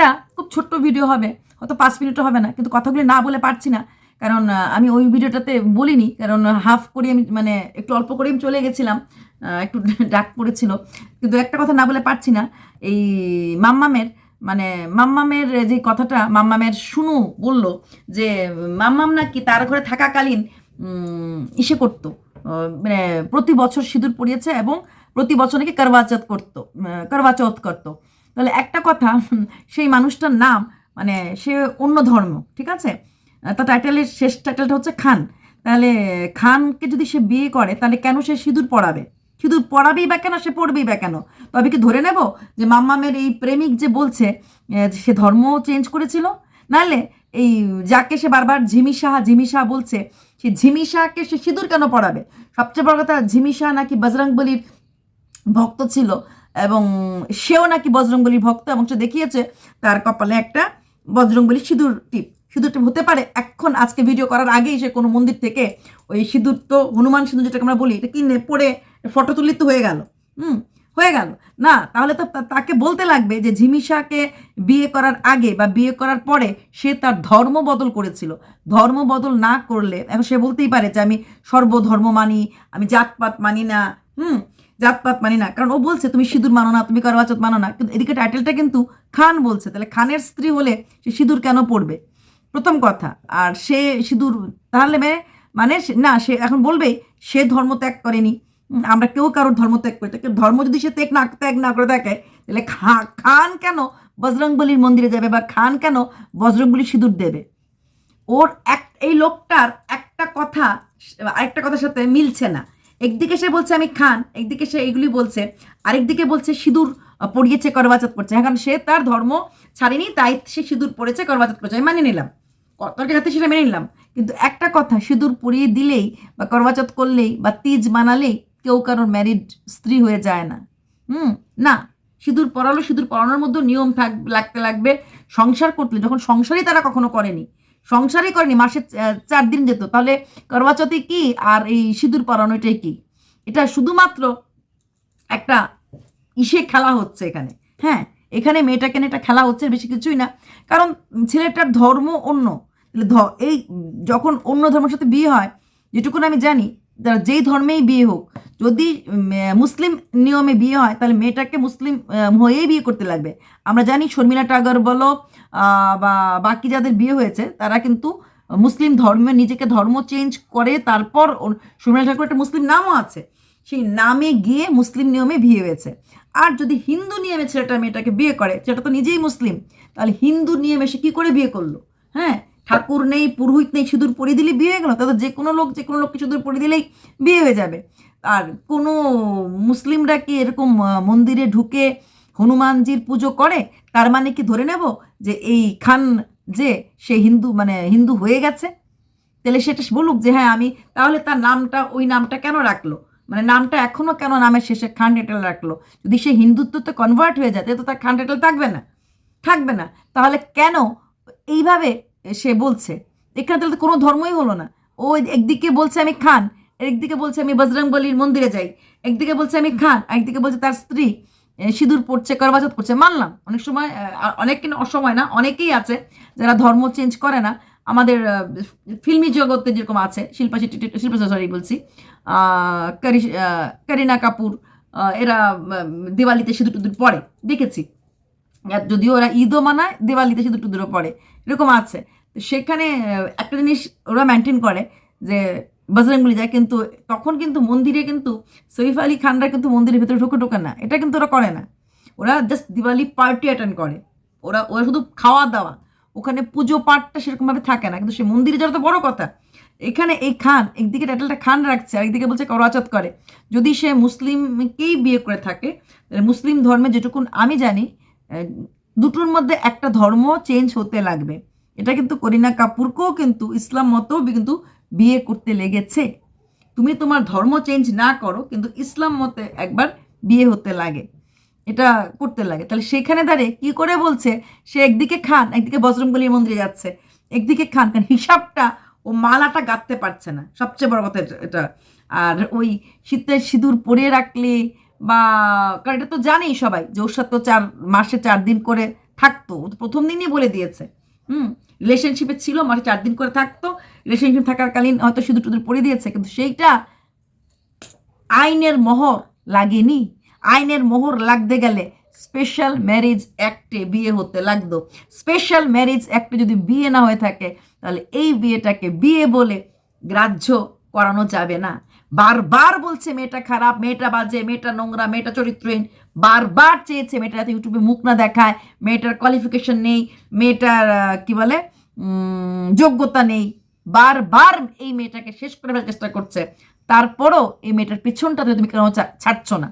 এটা খুব ছোট্ট ভিডিও হবে হয়তো পাঁচ মিনিটও হবে না কিন্তু কথাগুলি না বলে পারছি না। কারণ আমি ওই ভিডিওটাতে বলিনি কারণ হাফ করে আমি মানে একটু অল্প করে আমি চলে গেছিলাম একটু ডাক পড়েছিল কিন্তু একটা কথা না বলে পারছি না এই মাম্মামের মানে মাম্মামের যে কথাটা মাম্মামের শুনু বলল যে মাম্মাম নাকি তার ঘরে থাকাকালীন ইসে করতো মানে প্রতি বছর সিঁদুর পরিয়েছে এবং প্রতি বছর নাকি করবাচত করতো আহ, করবাচৌথ করতো। তাহলে একটা কথা, সেই মানুষটার নাম মানে সে অন্য ধর্ম, ঠিক আছে? তার টাইটেলের শেষ টাইটেলটা হচ্ছে খান। তাহলে খানকে যদি সে বিয়ে করে, তাহলে কেন সে সিঁদুর পড়াবে সিঁদুর পড়াবেই বা কেন? সে পড়বেই বা কেন? তবে কি ধরে নেব যে মাম্মামের এই প্রেমিক যে বলছে সে ধর্ম চেঞ্জ করেছিল? নাহলে এই যাকে সে বারবার ঝিমি সাহা ঝিমি বলছে, সে ঝিমি শাহকে সে সিঁদুর কেন পড়াবে সবচেয়ে বড় কথা, ঝিমি শাহ নাকি বজরংবলির ভক্ত ছিল। এবং সেও নাকি বজরংবলির ভক্ত এবং সে দেখিয়েছে তার কপালে একটা বজরংবলী সিঁদুর টিপ। সিঁদুর টিপ হতে পারে, এখন আজকে ভিডিও করার আগেই সে কোনো মন্দির থেকে ওই সিঁদুর তো হনুমান সিঁদুর যেটাকে আমরা বলি, এটা কিনে পড়ে ফটো তুলি তো হয়ে গেল। হুম, হয়ে গেল। না, তাহলে তো তাকে বলতে লাগবে যে ঝিমিশাকে বিয়ে করার আগে বা বিয়ে করার পরে সে তার ধর্ম বদল করেছিল। ধর্ম বদল না করলে, এখন সে বলতেই পারে যে আমি সর্বধর্ম মানি, আমি জাতপাত মানি না। হুম জাতপাত মানি না। কারণ ও বলছে, তুমি সিঁদুর মানো না, তুমি করবাচত মানো না। কিন্তু এদিকে টাইটেলটা কিন্তু খান বলছে। তাহলে খানের স্ত্রী হলে সে সিঁদুর কেন পড়বে প্রথম কথা। আর সে সিঁদুর, তাহলে মানে সে- না, সে এখন বলবে সে ধর্ম ত্যাগ করেনি। আমরা কেউ কারোর ধর্ম ত্যাগ করি তাকে ধর্ম যদি সে ত্যাগ না ত্যাগ না করে থাকে তাহলে খান কেন বজরংবলির মন্দিরে যাবে বা খান কেন বজরংবলির সিঁদুর দেবে? ওর এক এই লোকটার একটা কথা, আরেকটা কথার সাথে মিলছে না। একদিকে সে বলছে, আমি খান। একদিকে সে এগুলি বলছে। আরেকদিকে বলছে, সিঁদুর পড়িয়েছে করবাচাত করছে এখন সে তার ধর্ম ছাড়েনি, তাই সে সিঁদুর পড়েছে করবাচাত করছে আমি মানিয়ে নিলাম। তর্কের হাতে সেটা মেনে নিলাম। কিন্তু একটা কথা, সিঁদুর পরিয়ে দিলেই বা করবাচত করলেই বা তিজ মানালেই কেউ কারোর ম্যারিড স্ত্রী হয়ে যায় না। হুম, না, সিঁদুর পরালো, সিঁদুর পরানোর মধ্যে নিয়ম থাক, লাগতে লাগবে। সংসার করতে, যখন সংসারই তারা কখনো করেনি সংসারই করেনি, মাসে চার দিন যেত। তাহলে করবাচতে কি আর এই সিঁদুর পরানো এটাই কি? এটা শুধুমাত্র একটা ইসে খেলা হচ্ছে এখানে। হ্যাঁ এখানে মেয়েটা কেন এটা খেলা হচ্ছে বেশি কিছুই না। কারণ ছেলেটার ধর্ম অন্য। এই যখন অন্য ধর্মের সাথে বিয়ে হয়, যেটুকুন আমি জানি যেই ধর্মেই বিয়ে হোক, যদি মুসলিম নিয়মে বিয়ে হয়, তাহলে মেয়েটাকে মুসলিম হয়েই বিয়ে করতে লাগবে। আমরা জানি শর্মিলা টাগর বলো বা বাকি যাদের বিয়ে হয়েছে, তারা কিন্তু মুসলিম ধর্মে, নিজেকে ধর্ম চেঞ্জ করে তারপর শর্মিলা ঠাকুর একটা মুসলিম নামও আছে। সেই নামে গিয়ে মুসলিম নিয়মে বিয়ে হয়েছে। আর যদি হিন্দু নিয়মে ছেলেটা মেয়েটাকে বিয়ে করে, সেটা তো নিজেই মুসলিম, তাহলে হিন্দু নিয়মে সে কী করে বিয়ে করল? হ্যাঁ? ঠাকুর নেই, পুরোহিত নেই, সিঁদুর পরিয়ে দিলে বিয়ে হয়ে গেলো? তাদের যে কোনো লোক, যে কোনো লোককে সিঁদুর পরিয়ে দিলেই বিয়ে হয়ে যাবে। আর কোনো মুসলিমরা কি এরকম মন্দিরে ঢুকে হনুমানজির পুজো করে? তার মানে কি ধরে নেব যে এই খান যে, সে হিন্দু মানে হিন্দু হয়ে গেছে? তাহলে সেটা বলুক যে হ্যাঁ আমি তাহলে তার নামটা, ওই নামটা কেন রাখল? মানে নামটা এখনও কেন নামের শেষে খান টাইটেল রাখল? যদি সে হিন্দুত্বতে কনভার্ট হয়ে যায়, তাহলে তো তার খান টাইটেল থাকবে না। থাকবে না। তাহলে কেন এইভাবে সে বলছে। এখানে তাহলে কোনো ধর্মই হলো না। ও একদিকে বলছে আমি খান, একদিকে বলছে আমি বজরংবলির মন্দিরে যাই, একদিকে বলছে আমি খান একদিকে বলছে তার স্ত্রী সিঁদুর পড়ছে, করবাচত করছে মানলাম, অনেক সময় অনেক অসময় না, অনেকেই আছে যারা ধর্ম চেঞ্জ করে না। আমাদের ফিল্মি জগতে যেরকম আছে, শিল্পা শেট্টি শিল্পা সরি বলছি করিনা কাপুর এরা দিওয়ালিতে সিঁদুর টুদুর পরে দেখেছি যদিও ওরা ঈদও মানায়, দিওয়ালিতে সিঁদুর টুদুরও পড়ে। এরকম আছে। সেখানে একটা জিনিস ওরা মেনটেন করে যে বজরংবলি যায় কিন্তু তখন কিন্তু মন্দিরে কিন্তু সৈফ আলী খানরা কিন্তু মন্দিরের ভিতরে ঢুকে ঢুকে না। এটা কিন্তু ওরা করে না। ওরা জাস্ট দিওয়ালি পার্টি অ্যাটেন্ড করে। ওরা ওরা শুধু খাওয়া দাওয়া। ওখানে পুজো পাঠটা সেরকমভাবে থাকে না। কিন্তু সে মন্দিরে যাওয়া তো বড় কথা। এখানে এই খান, একদিকে টাইটেলটা খান রাখছে একদিকে বলছে করাচত করে। যদি সে মুসলিমকেই বিয়ে করে থাকে মুসলিম ধর্মে যেটুকুন আমি জানি দুটোর মধ্যে একটা ধর্ম চেঞ্জ হতে লাগবে। এটা কিন্তু করিনা কাপুরকেও কিন্তু ইসলাম মতো কিন্তু বিয়ে করতে লেগেছে। তুমি তোমার ধর্ম চেঞ্জ না করো, কিন্তু ইসলাম মতে একবার বিয়ে হতে লাগে। এটা করতে লাগে। তাহলে সেখানে দাঁড়িয়ে কি করে বলছে? সে একদিকে খান, একদিকে বজরংবলির মন্দিরে যাচ্ছে। একদিকে খান, কারণ হিসাবটা ও মালাটা গাঁথতে পারছে না। সবচেয়ে বড় কথা এটা- আর ওই শীতের সিঁদুর পরিয়ে রাখলে বা, কারণ এটা তো জানেই সবাই যে ওর সাথে তো চার, মাসে চার দিন করে থাকতো। প্রথম দিনই বলে দিয়েছে। হুম? রিলেশনশিপে ছিল, মাসে চার দিন করে থাকতো। রিলেশনশিপ থাকার কালীন হয়তো সিঁদুর টুদুর পরে দিয়েছে, কিন্তু সেইটা আইনের মোহর লাগেনি। আইনের মোহর লাগতে গেলে স্পেশাল ম্যারেজ অ্যাক্টে বিয়ে হতে লাগতো। স্পেশাল ম্যারেজ অ্যাক্টে যদি বিয়ে না হয়ে থাকে, তাহলে এই বিয়েটাকে বিয়ে বলে গ্রাহ্য করানো যাবে না। বারবার বলছে মেয়েটা খারাপ, মেয়েটা বাজে, মেয়েটা নোংরা, মেয়েটা চরিত্রহীন। বারবার চেয়েছে মেয়েটা যাতে ইউটিউবে মুখ না দেখায়, মেয়েটার কোয়ালিফিকেশন নেই, মেয়েটার কি বলে যোগ্যতা নেই। বারবার এই মেয়েটাকে শেষ করে ফেলার চেষ্টা করছে। তারপরও এই মেয়েটার পিছনটাতে তুমি কেন ছাড়ছো না?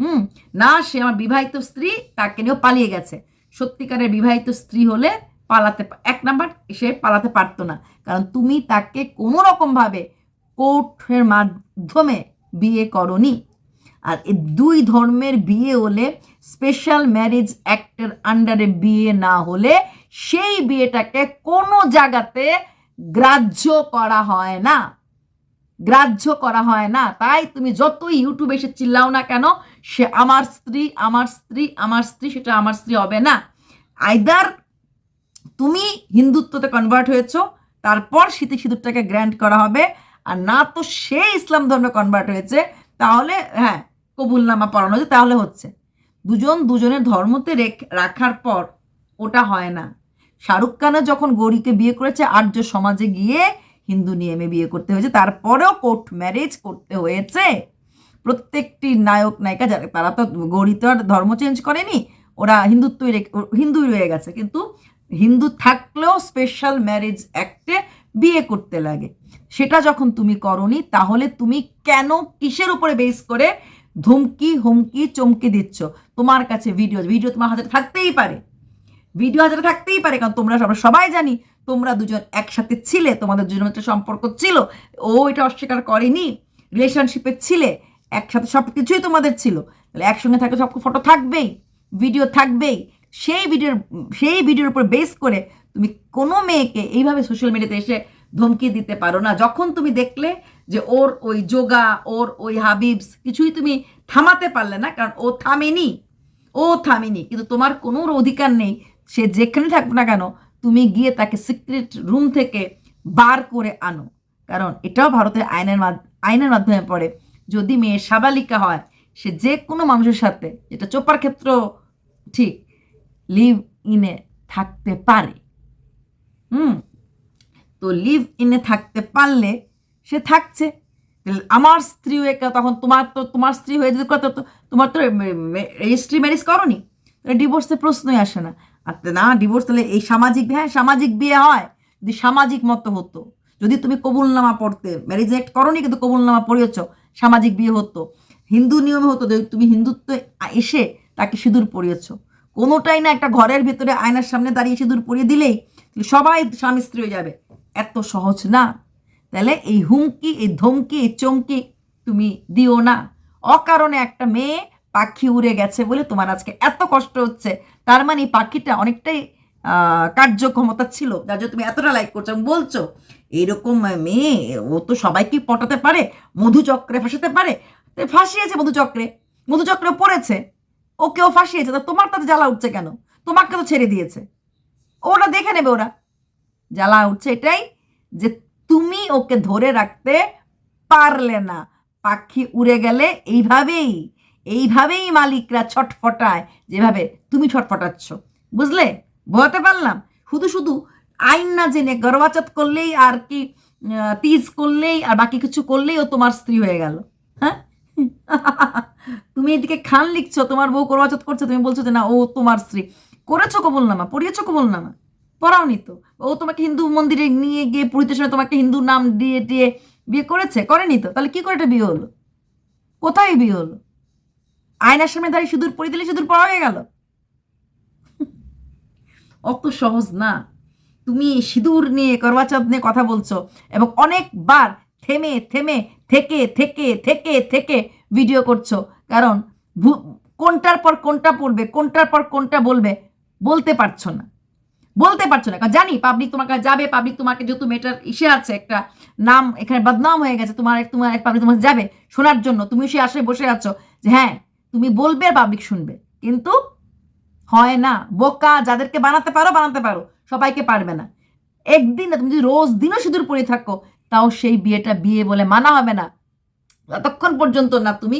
হুম, না, সে আমার বিবাহিত স্ত্রী, তাকে নিয়েও পালিয়ে গেছে। সত্যিকারের বিবাহিত স্ত্রী হলে পালাতে এক নাম্বার সে পালাতে পারতো না। কারণ তুমি তাকে কোনো রকমভাবে কোর্টের মাধ্যমে বিয়ে করনি। আর এই দুই ধর্মের বিয়ে হলে স্পেশাল ম্যারেজ অ্যাক্টের আন্ডারে বিয়ে না হলে, সেই বিয়েটাকে কোনো জায়গাতে গ্রাহ্য করা হয় না। গ্রাহ্য করা হয় না। তাই তুমি যতই ইউটিউবে এসে চিল্লাও না কেন, সে আমার স্ত্রী আমার স্ত্রী আমার স্ত্রী, সেটা আমার স্ত্রী হবে না। আইদার তুমি হিন্দুত্বতে কনভার্ট হয়েছো, তারপর শীতে সিঁদুরটাকে গ্র্যান্ড করা হবে আর না তো সে ইসলাম ধর্মে কনভার্ট হয়েছে, তাহলে হ্যাঁ কবুলনামা পড়ানো হয়েছে, তাহলে হচ্ছে। দুজন দুজনের ধর্মতে রেখ- রাখার পর ওটা হয় না। শাহরুখ খানও যখন গৌরীকে বিয়ে করেছে, আর্য সমাজে গিয়ে হিন্দু নিয়মে বিয়ে করতে হয়েছে। তারপরেও কোর্ট ম্যারেজ করতে হয়েছে। প্রত্যেকটি নায়ক, নায়িকা যারা, তারা তো গৌরী তো আর ধর্ম চেঞ্জ করেনি, ওরা হিন্দুত্বই রেখে- হিন্দুই রয়ে গেছে। কিন্তু হিন্দু থাকলেও স্পেশাল ম্যারেজ অ্যাক্টে বিয়ে করতে লাগে। সেটা যখন তুমি করনি, তাহলে তুমি কেন কিসের উপরে বেস করে ধমকি, হুমকি, চমকে দিচ্ছ? তোমার কাছে ভিডিও ভিডিও তোমার হাতে থাকতেই পারে। ভিডিও হাজারে থাকতেই পারে, কারণ তোমরা আমরা সবাই জানি, তোমরা দুজন একসাথে ছিলে, তোমাদের দুজনের একটা সম্পর্ক ছিল। ও এটা অস্বীকার করেনি রিলেশনশিপে ছিলে, একসাথে সব কিছুই তোমাদের ছিল। তাহলে একসঙ্গে থাকলে সব ফটো থাকবেই ভিডিও থাকবেই। সেই ভিডিওর সেই ভিডিওর উপর বেস করে তুমি কোনো মেয়েকে এইভাবে সোশ্যাল মিডিয়াতে এসে ধমকি দিতে পারো না। যখন তুমি দেখলে যে ওর ওই যোগা, ওর ওই হাবিবস, কিছুই তুমি থামাতে পারলে না, কারণ ও থামেনি। ও থামেনি। কিন্তু তোমার কোনো অধিকার নেই। সে যেখানে থাকবে না কেন, তুমি গিয়ে তাকে সিক্রেট রুম থেকে বার করে আনো। কারণ এটাও ভারতের আইনের আইনের মাধ্যমে পড়ে। যদি মেয়ে সাবালিকা হয়, সে যে কোনো মানুষের সাথে, যেটা চোপার ক্ষেত্র ঠিক লিভ ইনে থাকতে পারে। হুম, তো লিভ ইনে থাকতে পারলে সে থাকছে। আমার স্ত্রী হয়ে তখন তোমার তো, তোমার স্ত্রী হয়ে যদি কত তো তোমার তো রেজিস্ট্রি ম্যারেজ করনি। ডিভোর্সের প্রশ্নই আসে না। আর না ডিভোর্স তাহলে এই সামাজিক হ্যাঁ সামাজিক বিয়ে হয়, যদি সামাজিক মতো হতো। যদি তুমি কবুলনামা পড়তে ম্যারেজ অ্যাক্ট করনি কিন্তু কবুলনামা পড়িয়েছ, সামাজিক বিয়ে হতো। হিন্দু নিয়মে হতো তুমি হিন্দুত্ব এসে তাকে সিঁদুর পরিয়েছ কোনোটাই না একটা ঘরের ভেতরে আয়নার সামনে দাঁড়িয়ে সিঁদুর পরিয়ে দিলেই সবাই স্বামী স্ত্রী হয়ে যাবে। এত সহজ না। তাহলে এই হুমকি, এই ধমকি, এই চমকি তুমি দিও না। অকারণে একটা মেয়ে পাখি উড়ে গেছে বলে তোমার আজকে এত কষ্ট হচ্ছে। তার মানে এই পাখিটা অনেকটাই কার্যক্ষমতা ছিল। যার জন্য তুমি এতটা লাইক করছ বলছো, এইরকম মেয়ে, ও তো সবাইকে পটাতে পারে মধুচক্রে ফাঁসাতে পারে। ফাঁসিয়েছে মধুচক্রে মধুচক্রে পড়েছে। ওকেও ফাঁসিয়েছে। তা তোমার তাতে জ্বালা উঠছে কেন? তোমাকে তো ছেড়ে দিয়েছে। ওটা দেখে নেবে ওরা। জ্বালা উঠছে এটাই যে তুমি ওকে ধরে রাখতে পারলে না। পাখি উড়ে গেলে এইভাবেই এইভাবেই মালিকরা ছটফটায়, যেভাবে তুমি ছটফটাচ্ছ। বুঝলে? বোঝাতে পারলাম? শুধু শুধু আইন না জেনে গর্বাচত করলেই আর কি তিজ করলেই আর বাকি কিছু করলেই ও তোমার স্ত্রী হয়ে গেল। হ্যাঁ? তুমি এদিকে খান লিখছো, তোমার বউ গর্বাচত করছে, তুমি বলছো যে না, ও তোমার স্ত্রী। করেছ কবলনামা পড়িয়েছো কবলনামা পড়াওনি তো। ও তোমাকে হিন্দু মন্দিরে নিয়ে গিয়ে পুরীতের সময় তোমাকে হিন্দু নাম দিয়ে দিয়ে বিয়ে করেছে? করেনি তো? তাহলে কি করে এটা বিয়ে হলো? কোথায় বিয়ে হলো? আয়নার সামনে দাঁড়িয়ে সিঁদুর পরিয়ে দিলে সিঁদুর পড়া হয়ে গেল? অত সহজ না। তুমি সিঁদুর নিয়ে করবাচত নিয়ে কথা বলছো এবং অনেকবার থেমে থেমে, থেকে থেকে থেকে থেকে ভিডিও করছ। কারণ কোনটার পর কোনটা পড়বে, কোনটার পর কোনটা বলবে বলতে পারছ না। বলতে পারছ না। কারণ জানি পাবলিক তোমার কাছে যাবে পাবলিক তোমাকে যেহেতু মেয়েটার ইসে আছে, একটা নাম এখানে বদনাম হয়ে গেছে, তোমার তোমার পাবলিক তোমার যাবে শোনার জন্য। তুমি সে আশায় বসে আছো যে হ্যাঁ তুমি বলবে আর পাবলিক শুনবে। কিন্তু হয় না। বোকা, যাদেরকে বানাতে পারো বানাতে পারো। সবাইকে পারবে না। একদিন তুমি যদি রোজ দিনও সিঁদুর পরে থাকো, তাও সেই বিয়েটা বিয়ে বলে মানা হবে না। ততক্ষণ পর্যন্ত না তুমি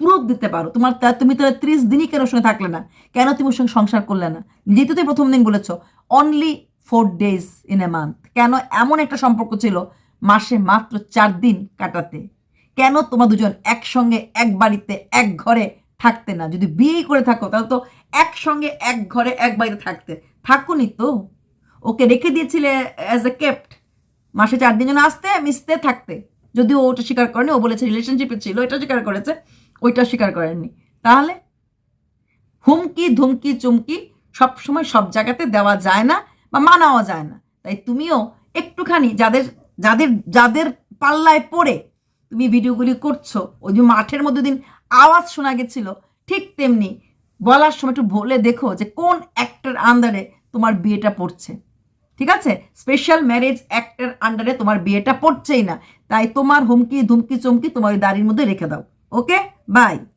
প্রুফ দিতে পারো। তোমার তুমি তো ত্রিশ দিনই কেন সঙ্গে থাকলে না। কেন তুমি ওর সঙ্গে সংসার করলে না? যেহেতু তুমি প্রথম দিন বলেছ only four days in a month কেন এমন একটা সম্পর্ক ছিল মাসে মাত্র চার দিন কাটাতে? কেন তোমরা দুজন একসঙ্গে এক বাড়িতে, এক ঘরে থাকতে না? যদি বিয়েই করে থাকো, তাহলে তো একসঙ্গে এক ঘরে, এক বাড়িতে থাকতে। থাকুনি তো। ওকে রেখে দিয়েছিলে অ্যাজ এ কেপ্ট মাসে চার দিন জন্য আসতে, মিশতে, থাকতে। যদিও ওটা স্বীকার করেনি, ও বলেছে রিলেশনশিপে ছিল, এটা স্বীকার করেছে। ওইটা স্বীকার করেননি। তাহলে হুমকি, ধুমকি, চুমকি সব সময় সব জায়গাতে দেওয়া যায় না বা মানাও যায় না। তাই তুমিও একটুখানি যাদের যাদের যাদের পাল্লায় পড়ে তুমি ভিডিওগুলি করছ, ওই যে মাঠের মধ্যে দিন আওয়াজ শোনা গেছিল, ঠিক তেমনি বলার সময় একটু বলে দেখো যে কোন অ্যাক্টের আন্ডারে তোমার বিয়েটা পড়ছে। ঠিক আছে? স্পেশাল ম্যারেজ অ্যাক্টের আন্ডারে তোমার বিয়েটা পড়ছেই না। তাই তোমার হুমকি, ধুমকি, চমকি তোমার ওই দাড়ির মধ্যে রেখে দাও। ওকে Bye.